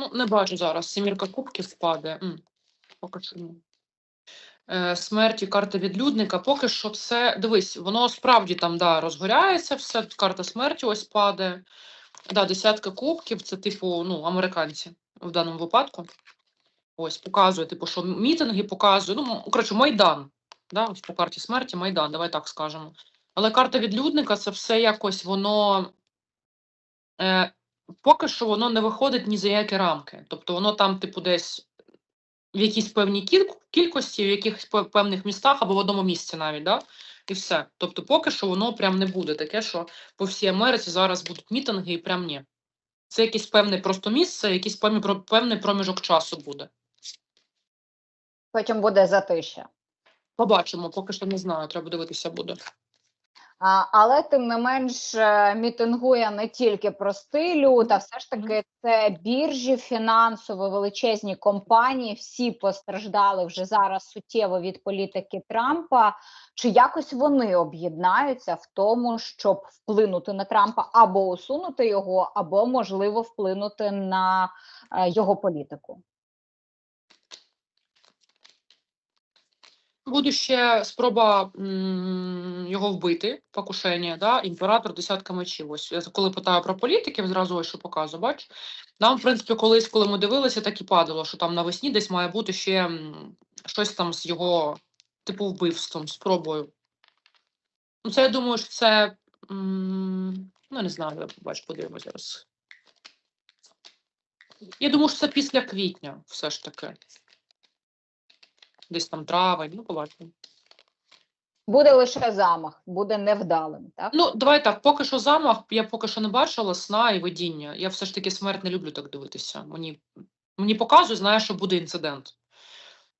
Ну, не бачу зараз. Сімірка кубків впаде. М, Поки що ні. Е, Смерті карта відлюдника. Поки що це. Дивись, воно справді там да, розгоряється, все. Карта смерті ось падає. Да, десятка кубків, це типу, ну, американці в даному випадку. Ось показує, типу, що мітинги показує. Ну, коротше, Майдан. Да, ось по карті смерті Майдан, давай так скажемо. Але карта відлюдника це все якось воно. Е, поки що воно не виходить ні за які рамки. Тобто воно там, типу, десь в якійсь певній кіль- кількості, в якихось певних містах або в одному місці навіть, да? і все. Тобто, поки що воно прям не буде таке, що по всій Америці зараз будуть мітинги, і прям ні. Це якесь певне просто місце, якийсь певний, певний проміжок часу буде. Потім буде затища. Побачимо, поки що не знаю, треба дивитися буде. Але тим не менш е, мітингує не тільки простий люд, а все ж таки це біржі фінансово величезні компанії. Всі постраждали вже зараз суттєво від політики Трампа. Чи якось вони об'єднаються в тому, щоб вплинути на Трампа або усунути його, або можливо вплинути на е, його політику? Буде ще спроба його вбити, покушення, да? імператор десятка мечів. Ось я коли питаю про політиків, зразу ось що показую, бач? Нам, в принципі, колись, коли ми дивилися, так і падало, що там навесні десь має бути ще щось там з його, типу, вбивством, спробою. Ну, це я думаю, що це. Ну, не знаю, я бач, подивимось зараз. Я думаю, що це після квітня, все ж таки. Десь там травень, ну, побачимо. Буде лише замах, буде невдалим. Так Ну, давай так, поки що замах, я поки що не бачила сна і видіння. Я все ж таки смерть не люблю так дивитися. Мені, мені показує, знає, що буде інцидент.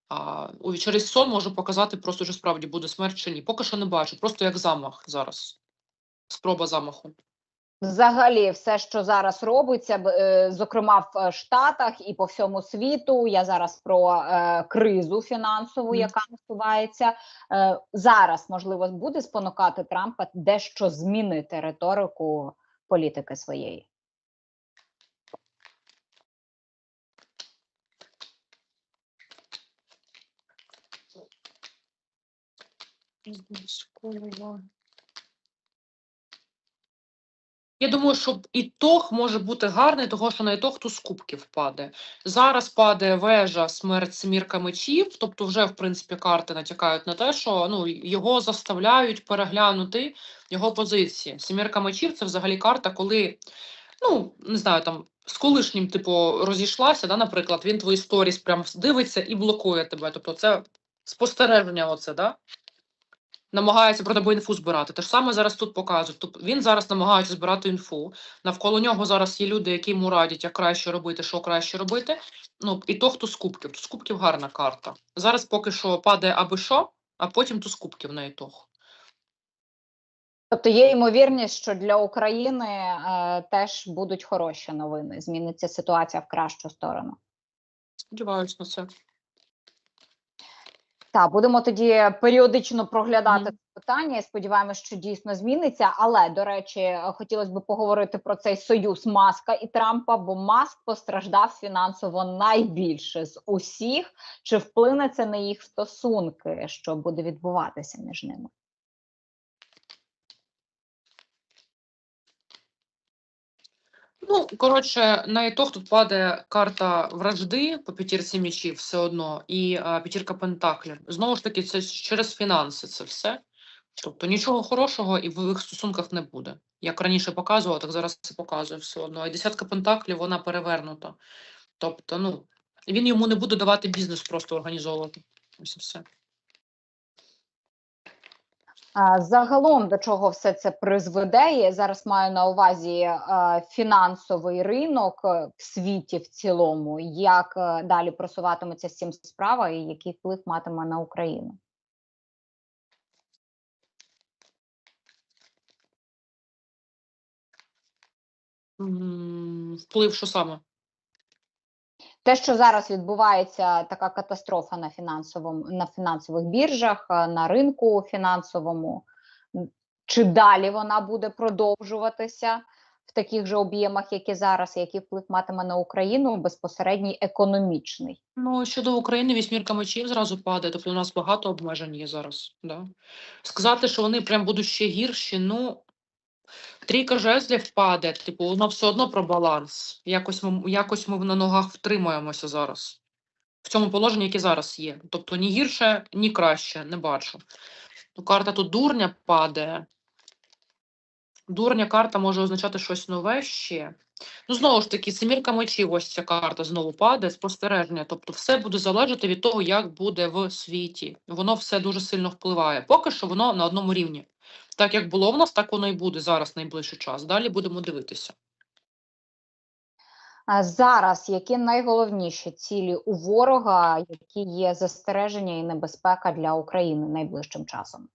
А у- через сон можу показати, просто що справді буде смерть чи ні. Поки що не бачу, просто як замах зараз. Спроба замаху. Взагалі, все, що зараз робиться, е, зокрема в е, Штатах і по всьому світу. Я зараз про е, кризу фінансову, яка насувається е, зараз. Можливо, буде спонукати Трампа дещо змінити риторику політики своєї. Я думаю, що ітог може бути гарний, того що на ітог туз кубків паде. Зараз падає вежа, смерть, семірка мечів, тобто вже, в принципі, карти натякають на те, що ну, його заставляють переглянути його позиції. Семірка мечів це взагалі карта, коли, ну, не знаю, там з колишнім, типу, розійшлася, да, наприклад, він твої сторіс прям дивиться і блокує тебе. Тобто це спостереження, оце, да? Намагається про тебе інфу збирати. Те ж саме зараз тут показують. Тобто він зараз намагається збирати інфу. Навколо нього зараз є люди, які йому радять, як краще робити, що краще робити. Ну і то, хто з кубків. Туз кубків гарна карта. Зараз поки що падає аби що, а потім туз кубків на ітог. Тобто є ймовірність, що для України е, теж будуть хороші новини. Зміниться ситуація в кращу сторону. Сподіваюсь на це. Так, будемо тоді періодично проглядати це питання. і Сподіваємось, що дійсно зміниться. Але до речі, хотілося б поговорити про цей союз Маска і Трампа, бо Маск постраждав фінансово найбільше з усіх. Чи вплине це на їх стосунки, що буде відбуватися між ними? Ну, коротше, на ітог тут падає карта вражди по п'ятірці мічів все одно, і а, п'ятірка пентаклів. Знову ж таки, це через фінанси це все. Тобто нічого хорошого і в їх стосунках не буде. Як раніше показувала, так зараз це показує все одно. І десятка пентаклів вона перевернута. Тобто, ну, він йому не буде давати бізнес просто організовувати. Ось все. Загалом до чого все це призведе? Я зараз маю на увазі е, фінансовий ринок е, в світі в цілому, як е, далі просуватиметься з цим справа, і який вплив матиме на Україну? Вплив, що саме? Те, що зараз відбувається така катастрофа на фінансовому на фінансових біржах, е, на ринку фінансовому, чи далі вона буде продовжуватися? в таких же об'ємах, як і зараз, який вплив матиме на Україну безпосередній економічний? Ну, щодо України, вісьмірка мечів зразу падає, тобто у нас багато обмежень є зараз. Да? Сказати, що вони прям будуть ще гірші, ну. Трійка жезлів падає, типу, воно все одно про баланс. Якось ми, якось ми на ногах втримаємося зараз. В цьому положенні, яке зараз є. Тобто ні гірше, ні краще, не бачу. Ну, карта тут дурня падає. Дурня карта може означати щось нове ще. Ну, знову ж таки, семірка мечів, ось ця карта знову падає, спостереження. Тобто, все буде залежати від того, як буде в світі. Воно все дуже сильно впливає. Поки що воно на одному рівні. Так як було в нас, так воно і буде зараз найближчий час. Далі будемо дивитися. Зараз які найголовніші цілі у ворога, які є застереження і небезпека для України найближчим часом?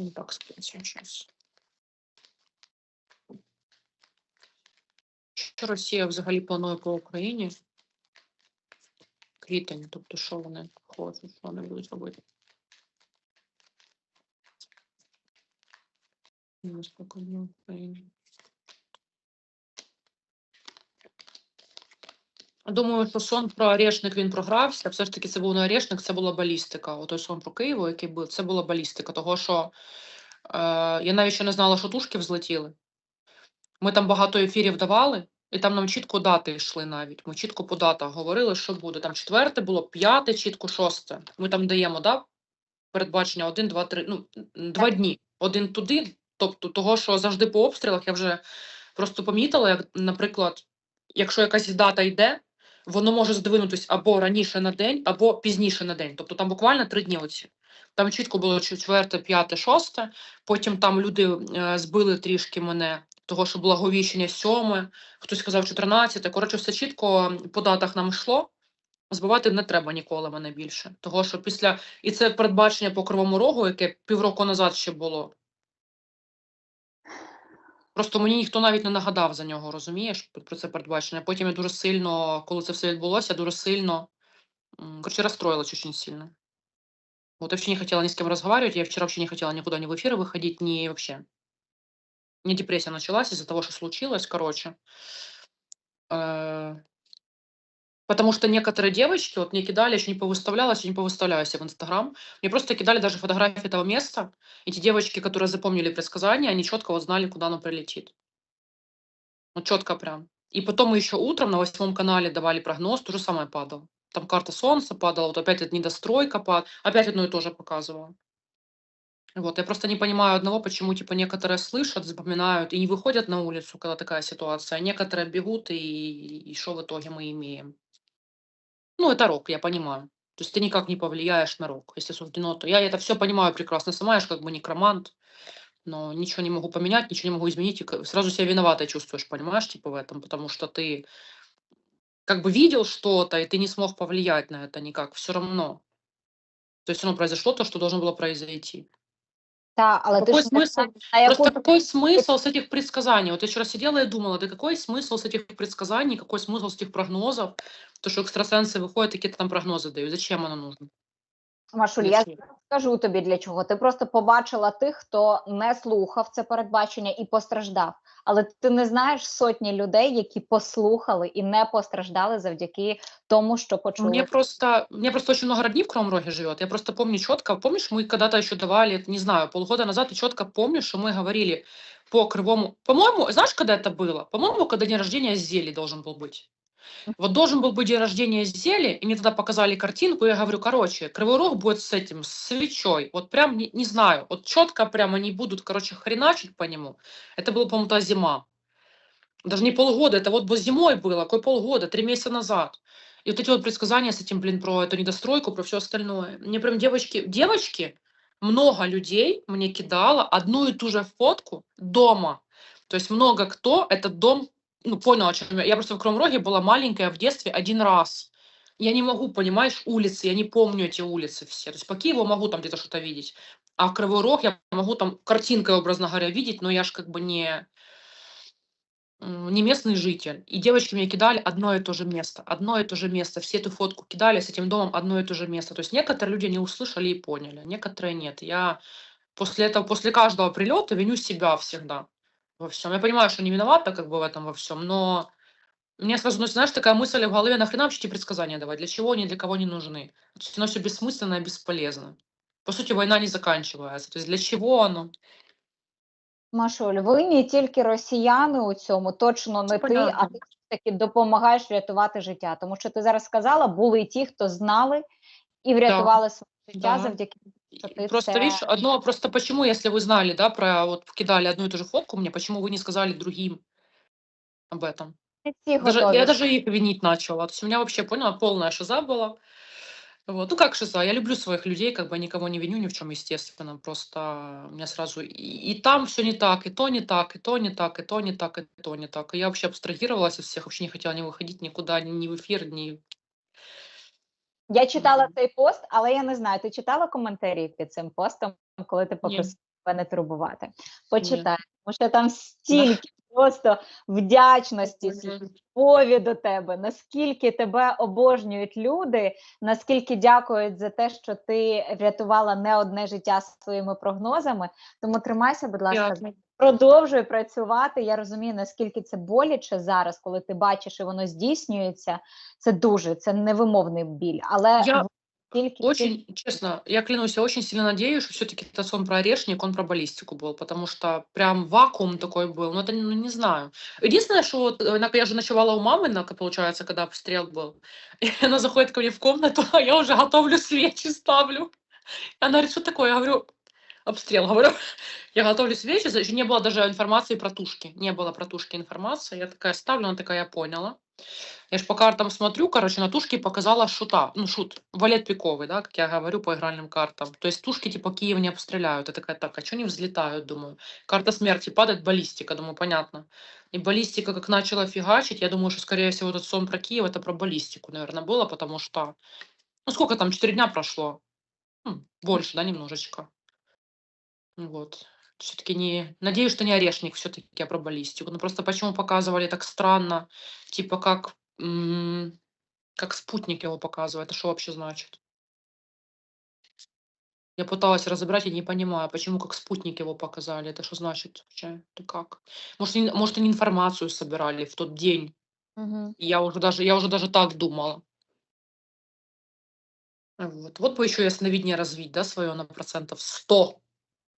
Ну, так скинься сейчас. Що Росія взагалі планує по Україні? Квітень, тобто що вони хочуть, що вони будуть робити? Спокійно для Думаю, що сон про Орешник він програвся. Все ж таки, це був не Орешник, це була балістика. Отой сон про Києво, який був, це була балістика. Того, що е, я навіть ще не знала, що тушки взлетіли. Ми там багато ефірів давали, і там нам чітко дати йшли навіть. Ми чітко по датах говорили, що буде. Там четверте було, п'яте, чітко шосте. Ми там даємо, да? Передбачення один, два, три, ну, два дні. Один туди. Тобто, того, що завжди по обстрілах я вже просто помітила, як, наприклад, якщо якась дата йде, воно може здвинутись або раніше на день, або пізніше на день. Тобто там буквально три дні оці. Там чітко було четверте, п'яте, шосте. Потім там люди е, збили трішки мене, того, що благовіщення сьоме, хтось сказав 14. Коротше, все чітко по датах нам йшло. Збивати не треба ніколи мене більше. Того, що після. І це передбачення по кривому рогу, яке півроку назад ще було. Просто мені ніхто навіть не нагадав за нього, розумієш, про це передбачення. Потім я дуже сильно, коли це все відбулося, дуже сильно, м, короче, расстроилась очень сильно. Вот я вообще не хотела ни с кем разговаривать, я вчера вообще не хотела никуда ни в эфиры выходить, ни вообще. У меня депрессия началась из-за того, что случилось, короче. Э, Потому что некоторые девочки, вот мне кидали, еще не повыставляла, еще не повыставляю себе в Инстаграм, мне просто кидали даже фотографии этого места. Эти девочки, которые запомнили предсказания, они четко вот знали, куда оно прилетит. Вот четко прям. И потом мы еще утром на восьмом канале давали прогноз, то же самое падало. Там карта солнца падала, вот опять эта недостройка падала, опять одно и то же показывала. Вот, я просто не понимаю одного, почему, типа, некоторые слышат, запоминают и не выходят на улицу, когда такая ситуация, а некоторые бегут, и, и что в итоге мы имеем? Ну, это рок, я понимаю. То есть ты никак не повлияешь на рок, если суждено, то я это все понимаю прекрасно сама, я ж как бы некромант, но ничего не могу поменять, ничего не могу изменить, и сразу себя виноватой чувствуешь, понимаешь, типа в этом, потому что ты как бы видел что-то, и ты не смог повлиять на это никак, все равно. То есть все равно произошло то, что должно было произойти. Та, але ти Какой не смысл? на яку Просто какой смысл с этих предсказаний? Вот я вчера сидела и думала, да какой смысл с этих предсказаний, какой смысл с этих прогнозов? То, что экстрасенсы выходят, какие-то там прогнозы дают. Зачем оно нужно? Машуль, я Зачем? скажу тобі для чого. Ти просто побачила тих, хто не слухав це передбачення і постраждав. Але ти не знаєш сотні людей, які послухали і не постраждали завдяки тому, що почули. Мне просто, мне просто очень много родни в Кривом Роге живет. Я просто помню четко. Помнишь, мы когда-то еще давали, не знаю, полгода назад, ты четко помнишь, что мы говорили по Кривому... По-моему, знаешь, когда это было? По-моему, когда день рождения Зели должен был быть. Вот должен был быть день рождения Зели, и мне тогда показали картинку, я говорю, короче, Кривой Рог будет с этим, с свечой. Вот прям, не, не знаю, вот четко прям они будут, короче, хреначить по нему. Это было, по-моему, та зима. Даже не полгода, это вот бы зимой было, какой полгода, три месяца назад. И вот эти вот предсказания с этим, блин, про эту недостройку, про все остальное. Мне прям девочки, девочки, много людей мне кидало одну и ту же фотку дома. То есть много кто этот дом ну, поняла, о чем я. Я просто в Кривом была маленькая в детстве один раз. Я не могу, понимаешь, улицы, я не помню эти улицы все. То есть по Киеву могу там где-то что-то видеть, а в Кривой Рог я могу там картинкой, образно говоря, видеть, но я ж как бы не, не местный житель. И девочки мне кидали одно и то же место, одно и то же место. Все эту фотку кидали с этим домом одно и то же место. То есть некоторые люди не услышали и поняли, некоторые нет. Я после этого, после каждого прилета виню себя всегда во всем. Я понимаю, что не виновата как бы в этом во всем, но мне сразу, ну, знаешь, такая мысль в голове, нахрена вообще эти предсказания давать? Для чего они, для кого не нужны? То есть оно все бессмысленно и бесполезно. По сути, война не заканчивается. То есть для чего оно? Машуль, винні тільки росіяни у цьому, точно не ти, а понятно. ти все ж таки допомагаєш рятувати життя. Тому що ти зараз сказала, були й ті, хто знали і врятували своє життя да. завдяки Просто, видишь, одно, просто почему, если вы знали, да, про, вот, кидали одну и ту же фотку мне, почему вы не сказали другим об этом? не Даже, я даже их винить начала. То есть у меня вообще, поняла, полная шиза была. Вот. Ну, как шиза? Я люблю своих людей, как бы никого не виню ни в чем, естественно. Просто у меня сразу и, и там все не так, и то не так, и то не так, и то не так, и то не так. И я вообще абстрагировалась от всех, вообще не хотела ни выходить никуда, ни, ни в эфир, ни... Я читала цей пост, але я не знаю, ти читала коментарі під цим постом, коли ти попросила мене турбувати? Почитай, тому що там стільки просто вдячності, любові до тебе, наскільки тебе обожнюють люди, наскільки дякують за те, що ти врятувала не одне життя своїми прогнозами. Тому тримайся, будь ласка, Приятно. продовжуй працювати. Я розумію, наскільки це боляче зараз, коли ти бачиш і воно здійснюється. Це дуже це невимовний біль, але Я тільки Очень, честно, я клянусь, я очень сильно надеюсь, что все-таки этот сон про орешник, он про баллистику был, потому что прям вакуум такой был, ну это, ну не знаю. Единственное, что вот, э, на- я же ночевала у мамы, на, получается, когда обстрел был, и она заходит ко мне в комнату, а я уже готовлю свечи, ставлю. Она говорит, что такое? Я говорю, обстрел, говорю. Я готовлю свечи, еще не было даже информации про тушки, не было про тушки информации. Я такая ставлю, она такая, я поняла. Я ж по картам смотрю, короче, на тушке показала шута, ну шут, валет пиковый, да, как я говорю по игральным картам. То есть тушки типа Киев не обстреляют. Я такая, так, а что они взлетают, думаю. Карта смерти падает, баллистика, думаю, понятно. И баллистика как начала фигачить, я думаю, что, скорее всего, этот сон про Киев, это про баллистику, наверное, было, потому что, ну сколько там, 4 дня прошло? М, больше, да, немножечко. Вот. Все-таки не... Надеюсь, что не орешник все-таки, а про баллистику. Ну просто почему показывали так странно, типа как, как спутник его показывает. Это что вообще значит? Я пыталась разобрать, я не понимаю, почему как спутник его показали. Это что значит вообще? Это как? Может, они, может, они информацию собирали в тот день. И Я уже даже, я уже даже так думала. Вот. вот бы еще ясновидение развить, да, свое на процентов 100.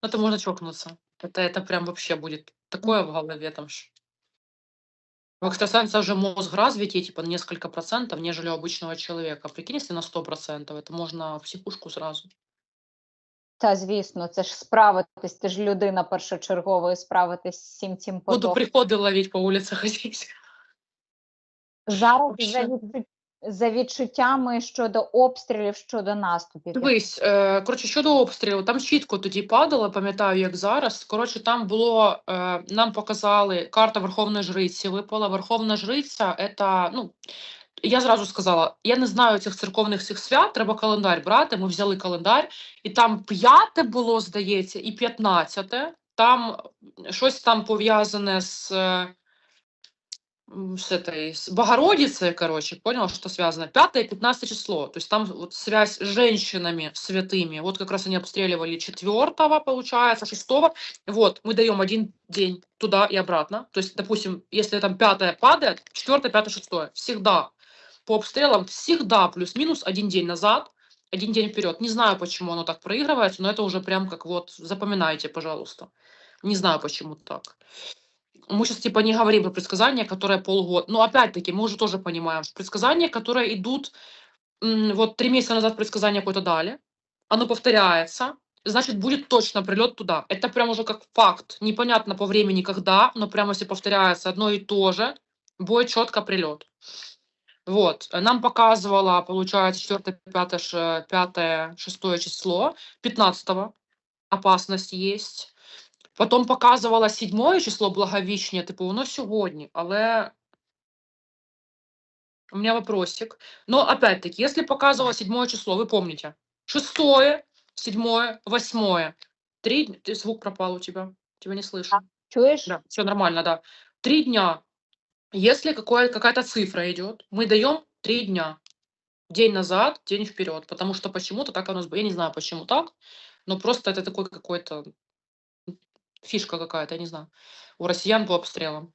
Ну, Это можно чокнуться. Это, это прям вообще будет такое в голове там. ж. У экстрасенса уже мозг развитие типа на несколько процентов, нежели у обычного человека. Прикинь, если на 100 процентов, это можно в психушку сразу. Та звісно, це ж справитись. Ти ж людина першочергово і справитись з всім цим Буду потоком. приходы ловить по улице ходить. Зараз за, Вообще. за відчуттями щодо обстрілів, щодо наступів. Дивись, е, коротше, щодо обстрілу, там чітко тоді падало, пам'ятаю, як зараз. Коротше, там було, е, нам показали, карта Верховної Жриці випала. Верховна Жриця, це, ну, я зразу сказала, я не знаю цих церковних цих свят, треба календар брати. Ми взяли календар, і там п'яте було, здається, і п'ятнадцяте. Там щось там пов'язане з. С этой, с Богородицей, короче, понял, что связано. 5 и 15 число. То есть там вот связь с женщинами святыми. Вот как раз они обстреливали 4 получается, 6 Вот, мы даем один день туда и обратно. То есть, допустим, если там 5 падает, 4, 5, 6. Всегда по обстрелам, всегда плюс-минус один день назад, один день вперед. Не знаю, почему оно так проигрывается, но это уже прям как вот, запоминайте, пожалуйста. Не знаю, почему так мы сейчас типа не говорим про предсказания, которые полгода. Но опять-таки мы уже тоже понимаем, что предсказания, которые идут, вот три месяца назад предсказание какое-то дали, оно повторяется, значит будет точно прилет туда. Это прям уже как факт. Непонятно по времени когда, но прямо если повторяется одно и то же, будет четко прилет. Вот, нам показывала, получается, 4, 5, 5, 6 число, 15 опасность есть. Потім показувала сьоме число Благовіщення, типу, воно сьогодні, але у меня вопросик. Но опять-таки, если показывала седьмое число, вы помните, шестое, седьмое, восьмое, три, дня- ты звук пропал у тебя, тебя не слышу. Чуєш? Да, все нормально, да. Три дня. Если какое, какая-то цифра идет, мы даем три дня. День назад, день вперед. Потому что почему-то так оно... сб- Я не знаю, почему так, но просто это такой какой-то фишка какая-то, я не знаю, у россиян по обстрелам.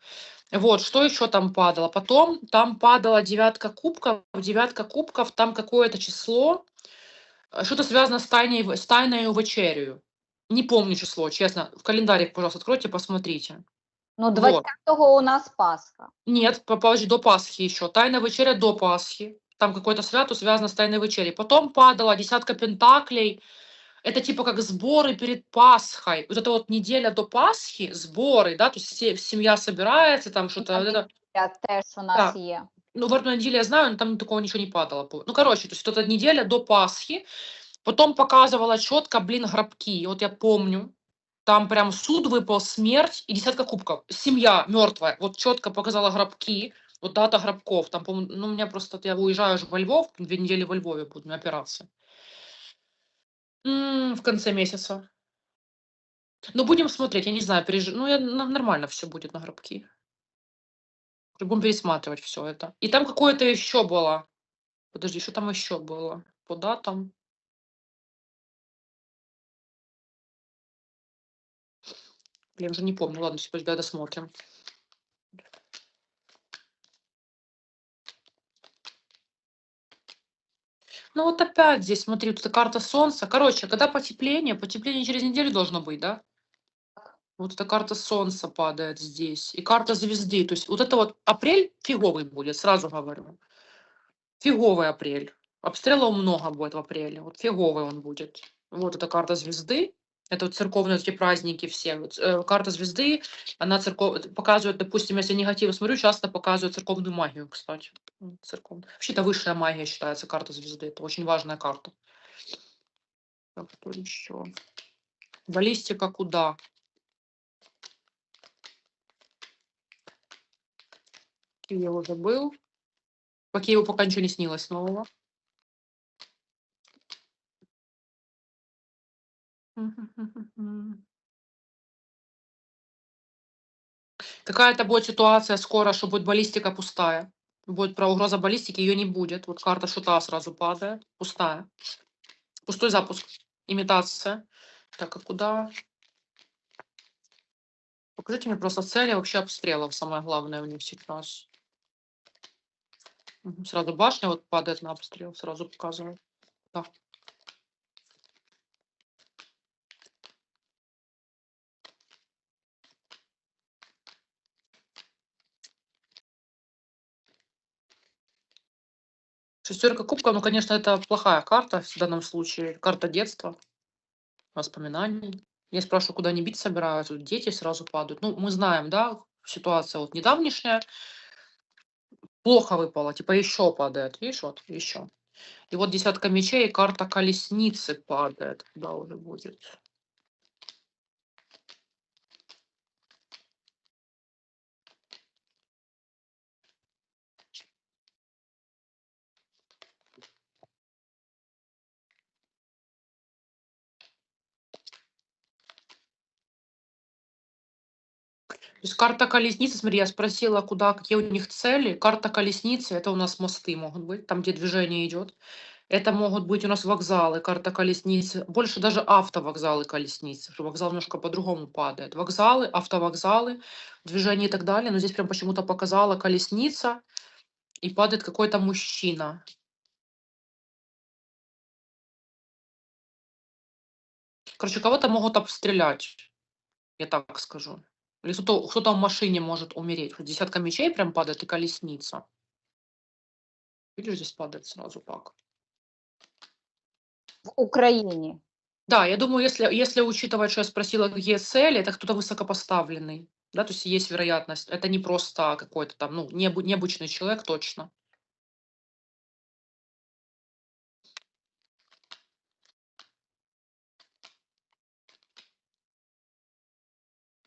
Вот, что еще там падало? Потом там падала девятка кубков, девятка кубков, там какое-то число, э, что-то связано с, тайной, с тайною вечерю. Не помню число, честно. В календарик, пожалуйста, откройте, посмотрите. Ну, Вот. 20-го у нас Пасха. Нет, по- подожди, до Пасхи еще. Тайна вечеря до Пасхи. Там какое-то свято связано с тайной вечерей. Потом падала десятка пентаклей. Это типа как сборы перед Пасхой. Вот это вот неделя до Пасхи, сборы, да, то есть все, семья собирается, там что-то, вот это, теж у нас Так. є. ну, в одну неделю я знаю, но там такого ничего не падало. Ну, короче, то есть вот эта неделя до Пасхи. Потом показывала четко, блин, гробки. Вот я помню, там прям суд выпал, смерть и десятка кубков. Семья мертвая. Вот четко показала гробки. Вот дата гробков. Там, по ну, у меня просто, я уезжаю же во Львов, две недели во Львове будет у меня операция. В конце месяца. Ну, будем смотреть, я не знаю, переж... ну, я, ну, нормально все будет на гробки. Будем пересматривать все это. И там какое-то еще было. Подожди, что там еще было? По датам. Блин, уже не помню. Ладно, сейчас досмотрим. Ну вот опять здесь, смотри, вот эта карта Солнца. Короче, когда потепление, потепление через неделю должно быть, да? Вот эта карта Солнца падает здесь. И карта звезды. То есть вот это вот апрель фиговый будет, сразу говорю. Фиговый апрель. Обстрелов много будет в апреле. Вот фиговый он будет. Вот эта карта звезды. Это вот церковные эти праздники все. Вот, э, карта звезды, она церков... показывает, допустим, если негатив смотрю, часто показывает церковную магию, кстати. М, Церков... Вообще, это высшая магия считается, карта звезды. Это очень важная карта. Так, что еще? Баллистика куда? Киев уже был. По Киеву пока ничего не снилось нового. Какая-то будет ситуация скоро, что будет баллистика пустая. Будет про угроза баллистики, ее не будет. Вот карта шута сразу падает. Пустая. Пустой запуск. Имитация. Так, а куда? Покажите мне просто цели вообще обстрелов. Самое главное у них сейчас. Сразу башня вот падает на обстрел. Сразу показываю. Да. Шестерка кубков, ну, конечно, это плохая карта в данном случае. Карта детства, воспоминаний. Я спрашиваю, куда они бить собираются. Тут дети сразу падают. Ну, мы знаем, да, ситуация вот недавнешняя. Плохо выпало, типа еще падает. Видишь, вот, еще. И вот десятка мечей, карта колесницы падает. Куда уже будет? То есть карта колесницы, смотри, я спросила, куда, какие у них цели. Карта колесницы, это у нас мосты могут быть, там, где движение идет. Это могут быть у нас вокзалы, карта колесницы. Больше даже автовокзалы колесницы, вокзал немножко по-другому падает. Вокзалы, автовокзалы, движение и так далее. Но здесь прям почему-то показала колесница и падает какой-то мужчина. Короче, кого-то могут обстрелять, я так скажу. Или кто-то, кто-то в машине может умереть. Десятка мечей прям падает и колесница. Видишь, здесь падает сразу так. В Україні. Да, я думаю, если, если учитывать, что я спросила, какие цели, это кто-то высокопоставленный. Да, то есть есть вероятность. Это не просто какой-то там, ну, необы- необычный человек точно.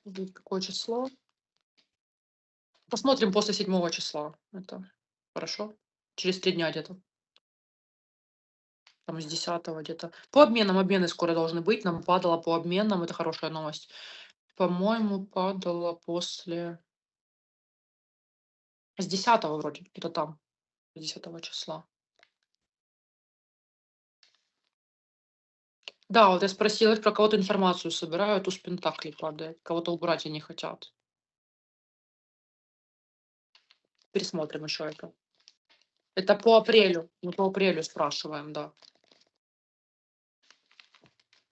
Будет Какое число? Посмотрим после седьмого числа. Это хорошо. Через три дня где-то. Там с 10 где-то. По обменам, обмены скоро должны быть. Нам падало по обменам, это хорошая новость. По-моему, падало после... С 10 вроде, где-то там. С 10 числа. Да, вот я спросила, про кого-то информацию собираю, туз пентаклей падает. Кого-то убрать они хотят. Пересмотрим еще это. Это по апрелю. Мы по апрелю спрашиваем, да.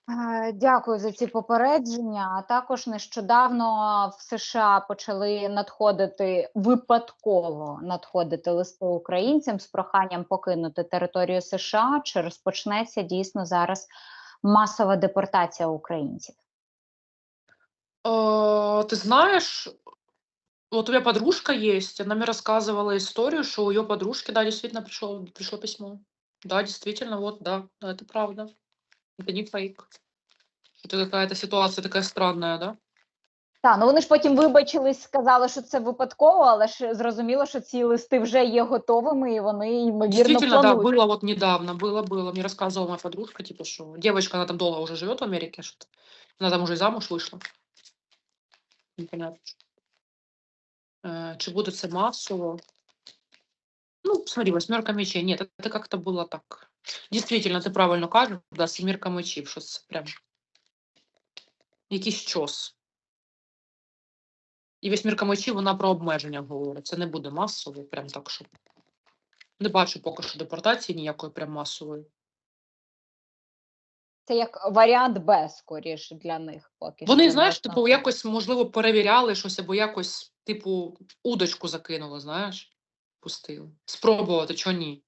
Е, Дякую за ці попередження. А також нещодавно в США почали надходити випадково надходити листи українцям з проханням покинути територію США. Чи розпочнеться дійсно зараз масова депортація українців? Э, Ты знаешь, вот у меня подружка есть, она мне рассказывала историю, что у ее подружки, да, действительно пришло, пришло письмо. Да, действительно, вот, да, да, это правда. Это не фейк. Это какая-то ситуация такая странная, да? Так, ну вони ж потім вибачились, сказали, що це випадково, але ж зрозуміло, що ці листи вже є готовими, і вони ймовірно Действительно, да, планують. было вот недавно, было, было. Мне рассказывала моя подружка, типа, что девочка, она там долго уже живет в Америке, что она там уже и замуж вышла. Непонятно. Э, Чи буде це масово? Ну, смотри, восьмерка мечей. Нет, это как-то было так. Действительно, ти правильно кажеш, да, семірка мечів, що це прям якийсь чос. І восьмірка мечів, вона про обмеження говорить. Це не буде масово, прям так, що. Не бачу поки що депортації ніякої прям масової. Це як варіант Б, скоріше для них. Поки Вони, що, знаєш, можна типу, якось, можливо, перевіряли щось або якось, типу, удочку закинули, знаєш, пустили. Спробувати, чого ні.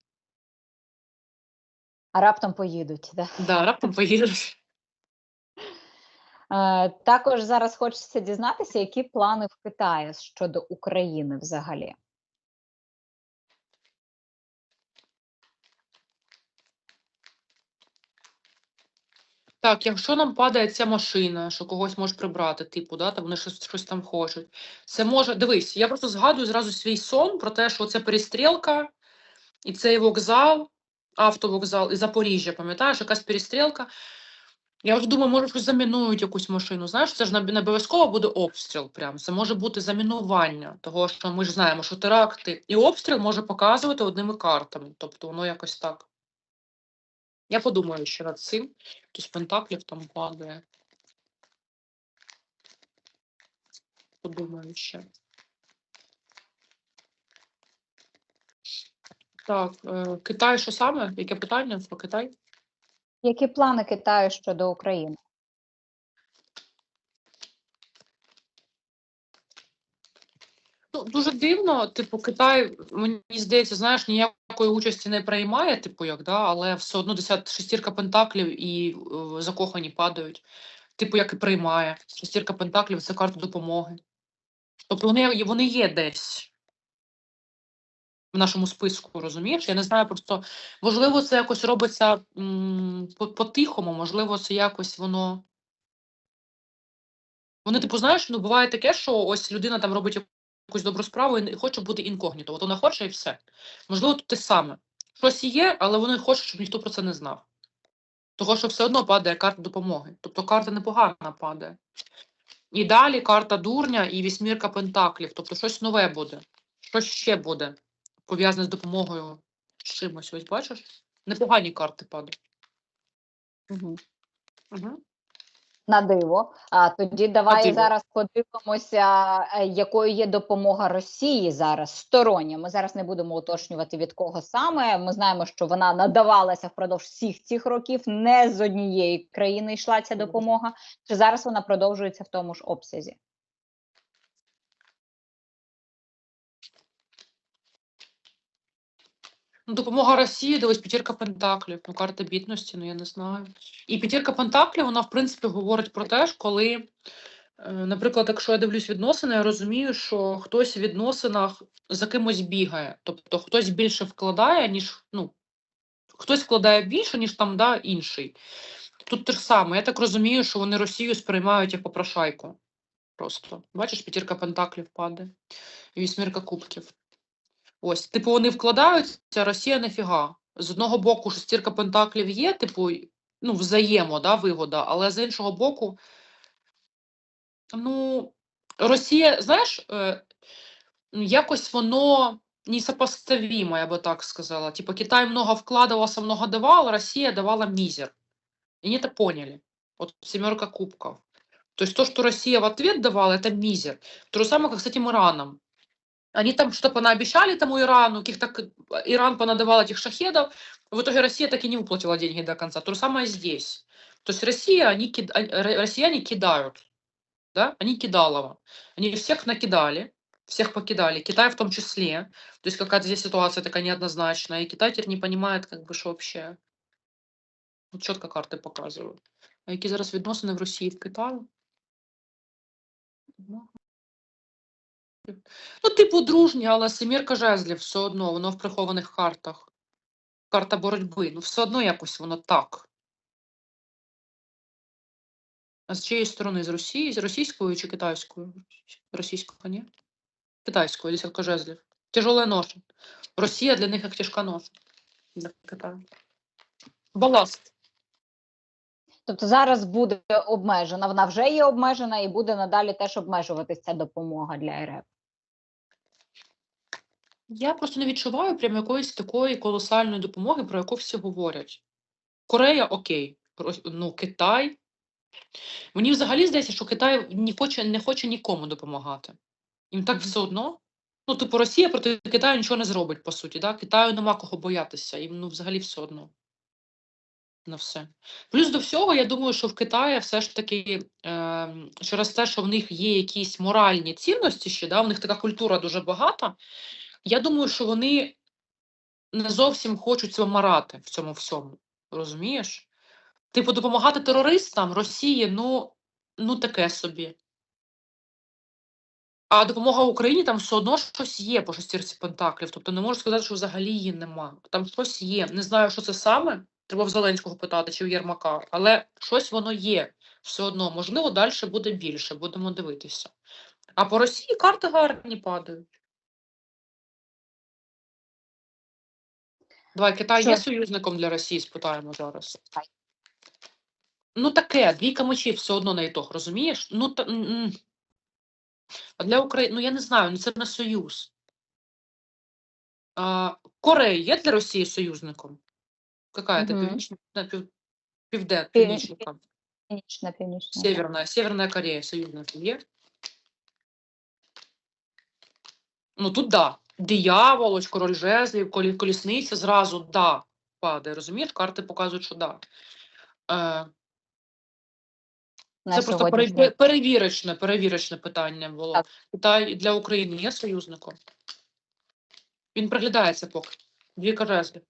а раптом поїдуть. Да? Да, раптом поїдеш. Е, також зараз хочеться дізнатися, які плани в Китаї щодо України взагалі. Так, якщо нам падає ця машина, що когось може прибрати, типу, да, там вони щось, щось там хочуть. Це може. Дивись, я просто згадую зразу свій сон про те, що це перестрілка, і цей вокзал, автовокзал і Запоріжжя, пам'ятаєш, якась перестрілка. Я вже думаю, може, щось замінують якусь машину. Знаєш, це ж не обов'язково буде обстріл. Прям. Це може бути замінування, того що ми ж знаємо, що теракти і обстріл може показувати одними картами. Тобто воно якось так. Я подумаю ще над цим. Туз пентаклів там падає. Подумаю ще. Так, е, Китай що саме? Яке питання про Китай? Які плани Китаю щодо України? Ну, дуже дивно, типу, Китай, мені здається, знаєш, ніякої участі не приймає, типу, як, да, але все одно десят, шестірка пентаклів і е, закохані падають. Типу, як і приймає. Шестірка пентаклів це карта допомоги. Тобто вони, вони є десь в нашому списку, розумієш? Я не знаю, просто можливо, це якось робиться по- по-тихому, можливо, це якось воно. Вони, типу, знаєш, ну буває таке, що ось людина там робить якусь добру справу і хоче бути інкогніто. От вона хоче і все. Можливо, тут те саме. Щось є, але вони хочуть, щоб ніхто про це не знав. Того, що все одно падає карта допомоги. Тобто карта непогана падає. І далі карта дурня і вісьмірка пентаклів. Тобто щось нове буде. Щось ще буде пов'язане з допомогою чимось. Ось бачиш? Непогані карти падають. Угу. Угу. На диво. А тоді давай диво. зараз подивимося, е, якою є допомога Росії зараз стороння. Ми зараз не будемо уточнювати від кого саме. Ми знаємо, що вона надавалася впродовж всіх цих років. Не з однієї країни йшла ця допомога. Чи зараз вона продовжується в тому ж обсязі? Ну, допомога Росії, дивись, п'ятірка пентаклів, ну, карта бідності, ну я не знаю. І п'ятірка пентаклів, вона, в принципі, говорить про те, що коли, е, наприклад, якщо я дивлюсь відносини, я розумію, що хтось в відносинах за кимось бігає. Тобто хтось більше вкладає, ніж, ну, хтось вкладає більше, ніж там да, інший. Тут те ж саме. Я так розумію, що вони Росію сприймають як попрошайку. Просто. Бачиш, п'ятірка пентаклів падає. І вісьмірка кубків. Ось, типу, вони вкладаються, а Росія нафіга. З одного боку, шестірка пентаклів є, типу, ну, взаємо, да, вигода, але з іншого боку, ну, Росія, знаєш, е, м, якось воно несопоставимо, я би так сказала. Типа, Китай много вкладывался, много давал, Россия давала мизер. И они это поняли. Вот семерка кубков. То есть то, что Россия в ответ давала, это мизер. То же самое, как с этим Ираном. Они там что-то понаобещали тому Ирану, каких-то к- Иран понадавал этих шахедов, в итоге Россия так и не выплатила деньги до конца. То же самое здесь. То есть Россия, они, кид- а- ро- россияне кидают, да, они кидалово. Они всех накидали, всех покидали, Китай в том числе. То есть какая-то здесь ситуация такая неоднозначная, и Китай теперь не понимает, как бы, что вообще. Вот чітко карти показують. А які зараз відносини в Росії в Китаю? Ну, типу, дружні, але семірка жезлів все одно, воно в прихованих картах. Карта боротьби. Ну, все одно якось воно так. А з чиєї сторони? З Росії? З російською чи китайською? Російською, ні? Китайською, десятка жезлів. Тяжелая ноша. Росія для них як тяжка ноша. Баласт. Тобто зараз буде обмежена, вона вже є обмежена і буде надалі теж обмежуватись ця допомога для РФ. Я просто не відчуваю прям якоїсь такої колосальної допомоги, про яку всі говорять. Корея окей, Рос- ну Китай. Мені взагалі здається, що Китай не хоче, не хоче нікому допомагати. Їм так все одно. Ну, типу, Росія проти Китаю нічого не зробить, по суті. Да? Китаю нема кого боятися, їм ну, взагалі все одно. На все. Плюс до всього, я думаю, що в Китаї все ж таки е, через те, що в них є якісь моральні цінності ще, да, в них така культура дуже багата. Я думаю, що вони не зовсім хочуть марати в цьому всьому. Розумієш? Типу, допомагати терористам Росії, ну, ну таке собі. А допомога Україні там все одно щось є по шестірці пентаклів. Тобто не можу сказати, що взагалі її нема. Там щось є. Не знаю, що це саме. Треба в Зеленського питати чи в Єрмака, але щось воно є все одно. Можливо, далі буде більше, будемо дивитися. А по Росії карти гарні падають. Давай, Китай є союзником для Росії, спитаємо зараз. Ну таке, двійка мечів все одно на ітог, розумієш? Ну, та, а для України, ну я не знаю, ну це не союз. А, Корея є для Росії союзником? Какая Мгм. північна, пів, півде, північна, Північна, північна. Северная, Северная Корея союзником є? Ну тут да. Диявол, ось король жезлів, колі- колісниця зразу да падає. Розумієш? Карти показують, що да. Е, на Це просто сьогоднішній пере- перевірочне, перевірочне питання було. Так. Китай для України є союзником? Він приглядається поки. Дві жезлів.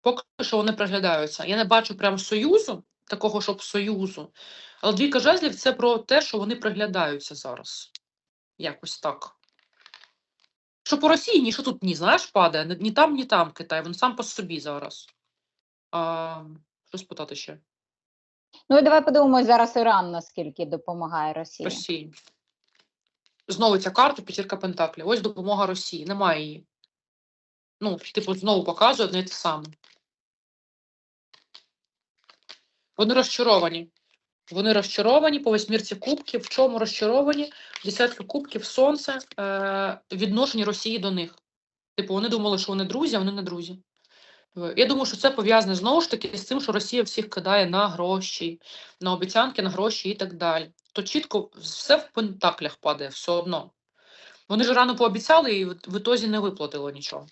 Поки що вони приглядаються. Я не бачу прям союзу, такого, щоб союзу. Але двійка жезлів це про те, що вони приглядаються зараз. Якось так. Що по Росії, ні, що тут ні, знаєш, падає. Ні, там, ні там Китай. Він сам по собі зараз. А, що спитати ще? Ну і давай подивимось зараз Іран, наскільки допомагає Росії. Росії. Знову ця карта п'ятірка Пентаклів. Ось допомога Росії. Немає її. Ну, типу, знову показує одне те саме. Вони розчаровані. Вони розчаровані по восьмірці кубків. В чому розчаровані? Десятка кубків, сонце, е, відношення Росії до них. Типу, вони думали, що вони друзі, а вони не друзі. Е, Я думаю, що це пов'язане знову ж таки з тим, що Росія всіх кидає на гроші, на обіцянки, на гроші і так далі. То чітко все в пентаклях падає, все одно. Вони ж рано пообіцяли і в ітозі не виплатило нічого.